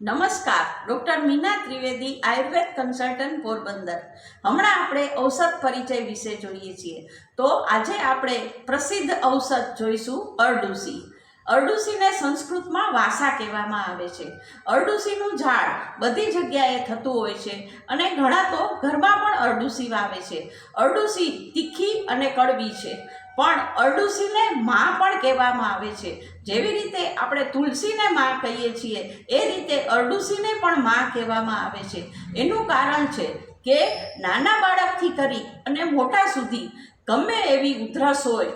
નમસ્કાર, doctor Meena Trivedi Ayurveda consultant Porbandar. હમણાં આપણે ઔષધ પરિચય વિશે જોઈએ છીએ. તો આજે આપણે પ્રસિદ્ધ ઔષધ જોઈશું, અરડુસી. અરડુસીને સંસ્કૃતમાં વાસા કહેવામાં આવે છે. અરડુસીનું ઝાડ બધી જગ્યાએ થતું હોય છે અને ઘણા તો ઘરમાં પણ અરડુસી વાવે છે. અરડુસી તીખી અને કડવી છે. પણ અરડુસીને માં પણ કહેવામાં આવે છે. જેવી રીતે આપણે તુલસીને માં કહીએ છીએ, એ રીતે અરડુસીને પણ માં કહેવામાં આવે છે. એનું કારણ છે કે નાના બાળકથી કરી અને મોટા સુધી ગમે એવી ઉધરસ હોય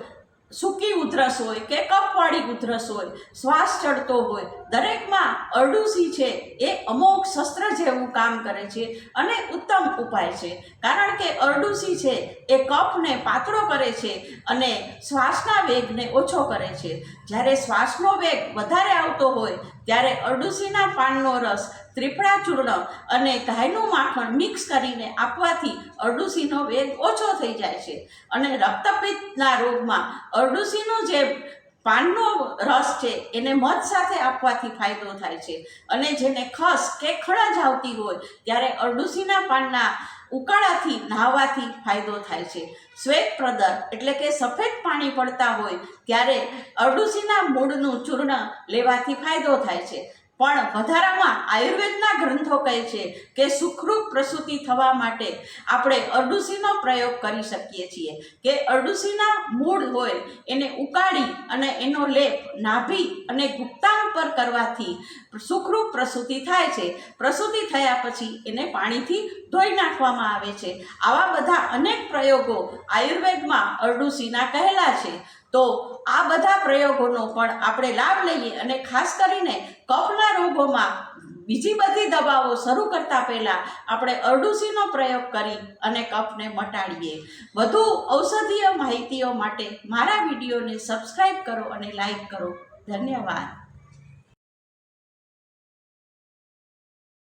સૂકી ઉધરસ હોય કે કફવાળી ઉધરસ હોય, શ્વાસ ચડતો હોય, દરેકમાં અરડુસી છે એ અમોક શસ્ત્ર જેવું કામ કરે છે અને ઉત્તમ ઉપાય છે. કારણ કે અરડુસી છે એ કફને પાતળો કરે છે અને શ્વાસના વેગને ઓછો કરે છે. જ્યારે શ્વાસનો વેગ વધારે આવતો હોય, ત્યારે અરડુસીના પાનનો રસ ત્રિફળા ચૂર્ણ અને ગાયનું માખણ મિક્સ કરીને આપવાથી અરડુસીનો વેગ ઓછો થઈ જાય છે. અને રક્તપિત્તના રોગમાં અરડુસીનો જે પાનનો રસ છે, એને મધ સાથે આપવાથી ફાયદો થાય છે. અને જેને ખસ કે ખળજ આવતી હોય, ત્યારે અરડુસીના પાનના ઉકાળાથી નહાવાથી ફાયદો થાય છે. શ્વેત પ્રદર એટલે કે સફેદ પાણી પડતા હોય, ત્યારે અરડુસીના મૂળનું ચૂર્ણ લેવાથી ફાયદો થાય છે. પણ વધારામાં આયુર્વેદના ગ્રંથો કહે છે કે સુખરૂપ પ્રસૂતિ થવા માટે આપણે અરડુસીનો પ્રયોગ કરી શકીએ છીએ. કે અરડુસીના મૂળ હોય એને ઉકાળી અને એનો લેપ નાભી અને ગુપ્તાંગ પર કરવાથી સુખરૂપ પ્રસૂતિ થાય છે. પ્રસૂતિ થયા પછી એને પાણીથી ધોઈ નાખવામાં આવે છે. આવા બધા અનેક પ્રયોગો આયુર્વેદમાં અરડુસીના કહેલા છે. તો આ બધા પ્રયોગોનો પણ આપણે લાભ લઈએ અને ખાસ કરીને કફના રોગોમાં બીજી બધી દવાઓ શરૂ કરતા પહેલાં આપણે અરડુસીનો પ્રયોગ કરી અને કફને મટાડીએ. વધુ ઔષધીય માહિતીઓ માટે મારા વિડીયોને સબસ્ક્રાઈબ કરો અને લાઈક કરો. ધન્યવાદ.